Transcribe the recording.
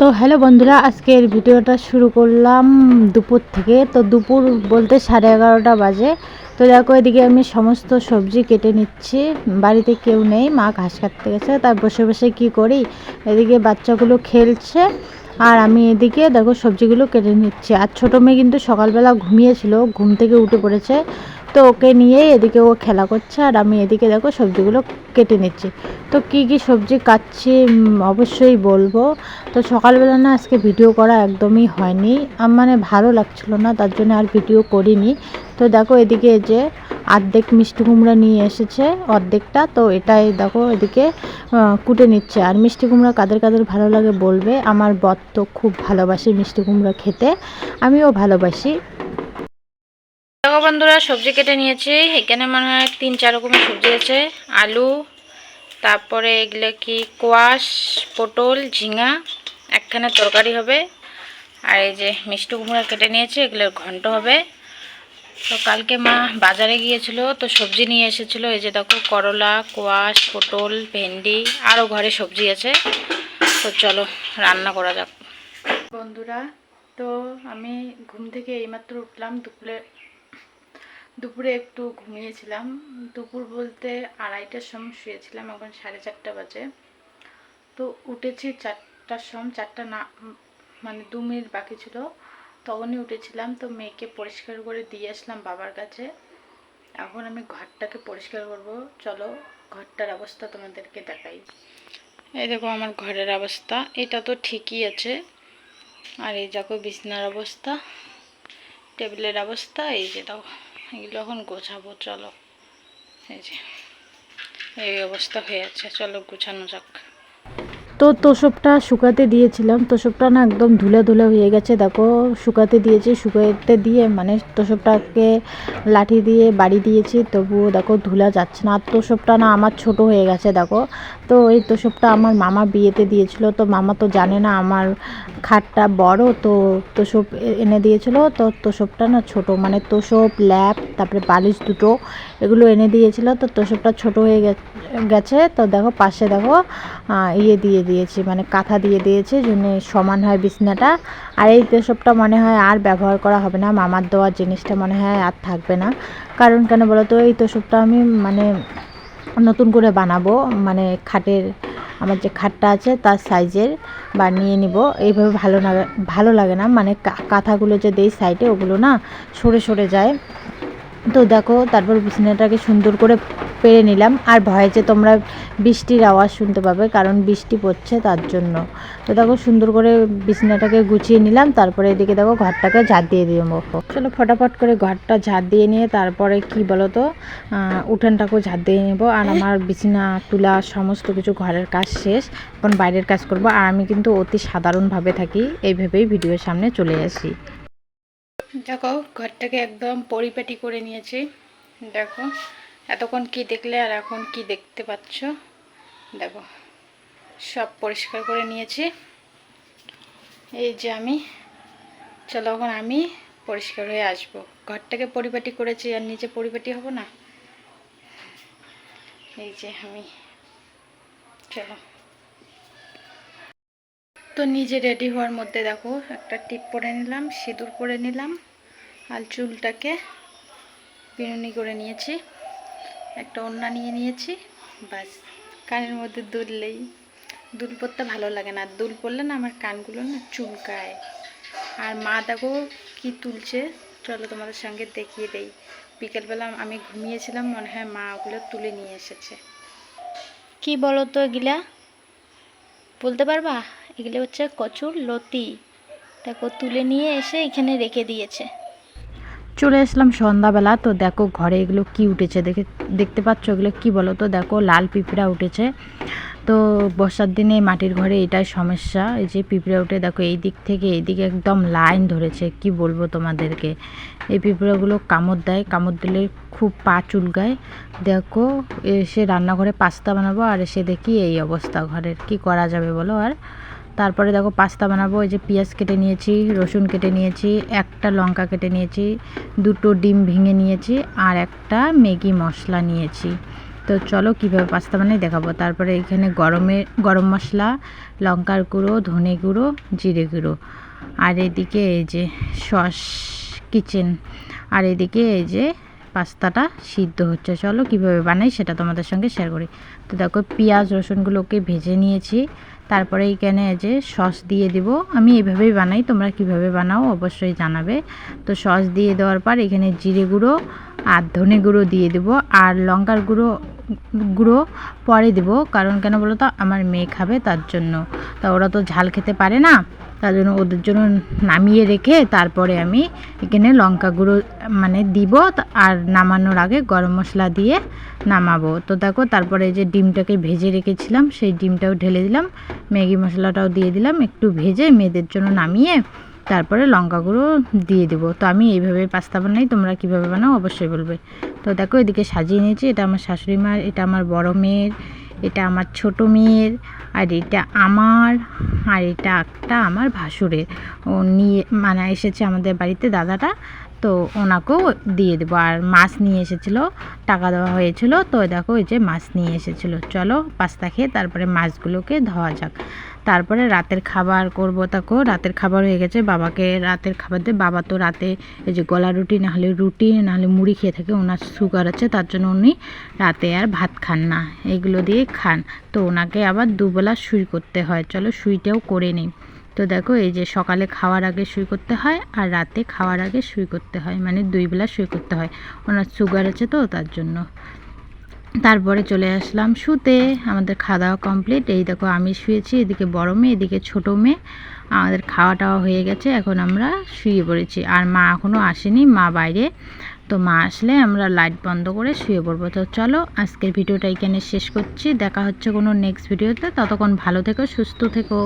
তো হ্যালো বন্ধুরা, আজকের ভিডিওটা শুরু করলাম দুপুর থেকে। তো দুপুর বলতে সাড়ে এগারোটা বাজে। তো দেখো, এদিকে আমি সমস্ত সবজি কেটে নিচ্ছি। বাড়িতে কেউ নেই, মা ঘাস কাটতে গেছে। তার বসে বসে কি করি? এদিকে বাচ্চাগুলো খেলছে। আর আমি এদিকে দেখো সবজিগুলো কেটে নিচ্ছি। আর ছোটো মেয়ে কিন্তু সকালবেলা ঘুমিয়েছিল, ঘুম থেকে উঠে পড়েছে। তো ওকে নিয়ে এদিকে ও খেলা করছে আর আমি এদিকে দেখো সবজিগুলো কেটে নিচ্ছি। তো কি কি সবজি কাটছি অবশ্যই বলব। তো সকালবেলা না আজকে ভিডিও করা একদমই হয়নি। মানে ভালো লাগছিল না, তার জন্য আর ভিডিও করিনি। তো দেখো এদিকে যে অর্ধেক মিষ্টি কুমড়া নিয়ে এসেছে, অর্ধেকটা। তো এটাই দেখো এদিকে কুটে নিচ্ছে। আর মিষ্টি কুমড়া কাদের কাদের ভালো লাগে বলবে? আমার বর তো খুব ভালোবাসে মিষ্টি কুমড়া খেতে। আমিও ভালোবাসি। দেখো বন্ধুরা, সবজি কেটে নিয়েছি। এখানে মনে হয় তিন, চার রকমের সবজি আছে। আলু, তারপরে এগুলো কি, কোয়াশ, পটল, ঝিঙা, একখানে তরকারি হবে। আর এই যে মিষ্টি কুমড়া কেটে নিয়েছি, এগুলোর ঘন্ট হবে। তো কালকে মা বাজারে গিয়েছিল, তো সবজি নিয়ে এসেছিল। এই যে দেখো, করলা, কোয়াশ, পটল, ভেন্ডি আরও ঘরে সবজি আছে। তো চলো, রান্না করা যাক। বন্ধুরা, তো আমি ঘুম থেকে এইমাত্র উঠলাম দুপুরে দুপুরে একটু ঘুমিয়েছিলাম। দুপুর বলতে আড়াইটার সময় শুয়েছিলাম, এখন সাড়ে চারটা বাজে। তো উঠেছি চারটার সময়, চারটা না মানে দু মিনিট বাকি ছিল। তখনই উঠেছিলাম, তো মেয়েকে পরিষ্কার করে দিয়ে আসলাম বাবার কাছে। এখন আমি ঘরটাকে পরিষ্কার করব। চলো, ঘরটার অবস্থা তোমাদেরকে দেখাই। এই দেখো আমার ঘরের অবস্থা, এটা তো ঠিকই আছে। আর এই দেখো বিছনার অবস্থা, টেবিলের অবস্থা, এই যে দাও এগুলো এখন গোছাবো চলো। এই যে এই অবস্থা হয়ে আছে চলো গোছানো যাক। তো তোষবটা শুকাতে দিয়েছিলাম। তোষবটা না একদম ধুলে ধুলে হয়ে গেছে। দেখো, শুকাতে দিয়েছি। শুকাতে দিয়ে মানে তোষবটাকে লাঠি দিয়ে বাড়ি দিয়েছি। তবুও দেখো ধুলা যাচ্ছে না। আর তোষবটা না আমার ছোট হয়ে গেছে, দেখো। তো এই তোষবটা আমার মামা বিয়েতে দিয়েছিল। তো মামা তো জানে না আমার খাটটা বড়। তো তোষব এ- এনে দিয়েছিল। তো তোষবটা না ছোট। মানে তোষব ল্যাপ, তারপরে বালিশ দুটো এগুলো এনে দিয়েছিল। তো তোষবটা ছোট হয়ে গেছে। তো দেখো পাশে দেখো ইয়ে দিয়ে দিয়েছি মানে কাঁথা দিয়ে দিয়েছি, জন্য সমান হয় বিছনাটা। আর এই তোষবটা মনে হয় আর ব্যবহার করা হবে না, মামার দেওয়ার জিনিসটা মনে হয় আর থাকবে না। কারণ কেন বলো তো এই তোষবটা আমি মানে নতুন করে বানাবো মানে খাটের, আমার যে খাটটা আছে তার সাইজের বানিয়ে নিব। এইভাবে ভালো না, ভালো লাগে না মানে কাঁথাগুলো যে দেই সাইডে, ওগুলো না সরে সরে যায়। তো দেখো তারপর বিছানাটাকে সুন্দর করে পেরে নিলাম। আর ভয়ে যে তোমরা বৃষ্টির আওয়াজ শুনতে পাবে কারণ বৃষ্টি পড়ছে তার জন্য। তো দেখো সুন্দর করে বিছানাটাকে গুছিয়ে নিলাম। তারপরে এদিকে দেখো ঘরটাকে ঝাড় দিয়ে দিয়ে চলো ফটাফট করে ঘরটা ঝাড় দিয়ে নিয়ে তারপরে কি বলো তো উঠানটাকেও ঝাড় দিয়ে নেব। আর আমার বিছানা তুলা সমস্ত কিছু ঘরের কাজ শেষ। এখন বাইরের কাজ করব। আর আমি কিন্তু অতি সাধারণভাবে থাকি। এইভাবেই ভিডিওর সামনে চলে আসি। দেখো, ঘরটাকে একদম পরিপাটি করে নিয়েছি। দেখো, এতক্ষণ কি দেখলে আর এখন কি দেখতে পাচ্ছ? দেখো, সব পরিষ্কার করে নিয়েছি। এই যে আমি, চলো এখন আমি পরিষ্কার হয়ে আসব। ঘরটাকে পরিপাটি করেছি আর নিচে পরিপাটি হব না? এই যে আমি, চলো। তো নিজে রেডি হওয়ার মধ্যে দেখো, একটা টিপ পরে নিলাম, সিঁদুর পরে নিলাম আর চুলটাকে বিনুনি করে নিয়েছি। একটা ওড়না নিয়ে নিয়েছি বাস কানের মধ্যে দুললেই দুল পরতে ভালো লাগে না, দুল পরলে না আমার কানগুলো না চুলকায়। আর মা দেখো কি তুলছে, চলো তোমাদের সঙ্গে দেখিয়ে দেই। বিকেলবেলা আমি ঘুমিয়েছিলাম, মনে হয় মা ওগুলো তুলে নিয়ে এসেছে। কি বলো তো এগুলা বলতে পারবা? এগুলো হচ্ছে কচুর লতি। দেখো, তুলে নিয়ে এসে এখানে রেখে দিয়েছে। চলে আসলাম সন্ধ্যাবেলা। তো দেখো, ঘরে এগুলো কি উঠেছে? দেখে, দেখতে পাচ্ছ এগুলো কি বলো তো? দেখো, লাল পিঁপড়া উঠেছে। তো বর্ষার দিনে মাটির ঘরে এটাই সমস্যা। এই যে পিঁপড়ে উঠে, দেখো, এই দিক থেকে এই দিকে একদম লাইন ধরেছে। কি বলব তোমাদেরকে? এই পিঁপড়াগুলো কামড় দেয়। কামড় দিলে খুব পা চুলকায়। দেখো, এসে রান্নাঘরে পাস্তা বানাবো আর এসে দেখি এই অবস্থা ঘরের। কি করা যাবে বলো আর? তারপরে দেখো পাস্তা বানাবো এই যে পেঁয়াজ কেটে নিয়েছি, রসুন কেটে নিয়েছি, একটা লঙ্কা কেটে নিয়েছি, দুটো ডিম ভেঙে নিয়েছি আর একটা ম্যাগি মশলা নিয়েছি। তো চলো কীভাবে পাস্তা বানাই দেখাবো। তারপরে এখানে গরমে, গরম মশলা, লঙ্কার গুঁড়ো, ধনে গুঁড়ো, জিরে গুঁড়ো। আর এদিকে এই যে সস কিচেন। আর এদিকে এই যে পাস্তাটা সিদ্ধ হচ্ছে। চলো কীভাবে বানাই সেটা তোমাদের সঙ্গে শেয়ার করি। তো দেখো পেঁয়াজ রসুনগুলোকে ভেজে নিয়েছি। তারপরে এইখানে এই যে সস দিয়ে দিব। আমি এভাবেই বানাই, তোমরা কীভাবে বানাও অবশ্যই জানাবে। তো সস দিয়ে দেওয়ার পর এখানে জিরে গুঁড়ো আর ধনে গুঁড়ো দিয়ে দেবো। আর লঙ্কার গুঁড়ো গুঁড়ো পরে দেবো। কারণ কেন বলো তো, আমার মেয়ে খাবে তার জন্য। তা ওরা তো ঝাল খেতে পারে না, তার জন্য ওদের জন্য নামিয়ে রেখে তারপরে আমি এখানে লঙ্কা গুঁড়ো মানে দিব আর নামানোর আগে গরম মশলা দিয়ে নামাবো। তো দেখো, তারপরে যে ডিমটাকে ভেজে রেখেছিলাম, সেই ডিমটাও ঢেলে দিলাম, ম্যাগি মশলাটাও দিয়ে দিলাম, একটু ভেজে মেয়েদের জন্য নামিয়ে তারপরে লঙ্কা গুঁড়ো দিয়ে দেব। তো আমি এইভাবে পাস্তা বানাই, তোমরা কীভাবে বানাও অবশ্যই বলবে। তো দেখো এদিকে সাজিয়ে নিয়েছি, এটা আমার শাশুড়ি মার এটা আমার বড় মেয়ের, এটা আমার ছোট মেয়ের, আর এটা আমার, আর এটা একটা আমার ভাসুরের। ও নিয়ে মানে এসেছে আমাদের বাড়িতে দাদাটা তো ওনাকেও দিয়ে দেবো। আর মাছ নিয়ে এসেছিল, টাকা দেওয়া হয়েছিল। তো দেখো, ওই যে মাছ নিয়ে এসেছিল। চলো পাস্তা খেয়ে তারপরে মাছগুলোকে ধোয়া যাক। তারপরে রাতের খাবার করব তাকে রাতের খাবার হয়ে গেছে, বাবাকে রাতের খাবার দিয়ে বাবা তো রাতে এই যে গলা রুটি নাহলে রুটি নাহলে মুড়ি খেয়ে থাকে, ওনার সুগার আছে, তার জন্য উনি রাতে আর ভাত খান না। এগুলো দিয়ে খান। তো ওনাকে আবার দুবেলা শুই করতে হয়। চলো শুইটাও করে নিই। তো দেখো, এই যে সকালে খাওয়ার আগে শুই করতে হয় আর রাতে খাওয়ার আগে শুই করতে হয় মানে দুই বেলা শুই করতে হয়। ওনার সুগার আছে তো, তার জন্য। তারপরে চলে আসলাম শুতে, আমাদের খাওয়া দাওয়া কমপ্লিট এই দেখো, আমি শুয়েছি, এদিকে বড় মেয়ে, এদিকে ছোটো মেয়ে। আমাদের খাওয়া টাওয়া হয়ে গেছে, এখন আমরা শুয়ে পড়েছি। আর মা এখনও আসেনি, মা বাইরে। তো মা আসলে আমরা লাইট বন্ধ করে শুয়ে পড়ব। তো চলো, আজকের ভিডিওটা এখানে শেষ করছি। দেখা হচ্ছে কোনো নেক্সট ভিডিওতে ততক্ষণ ভালো থেকো, সুস্থ থেকো।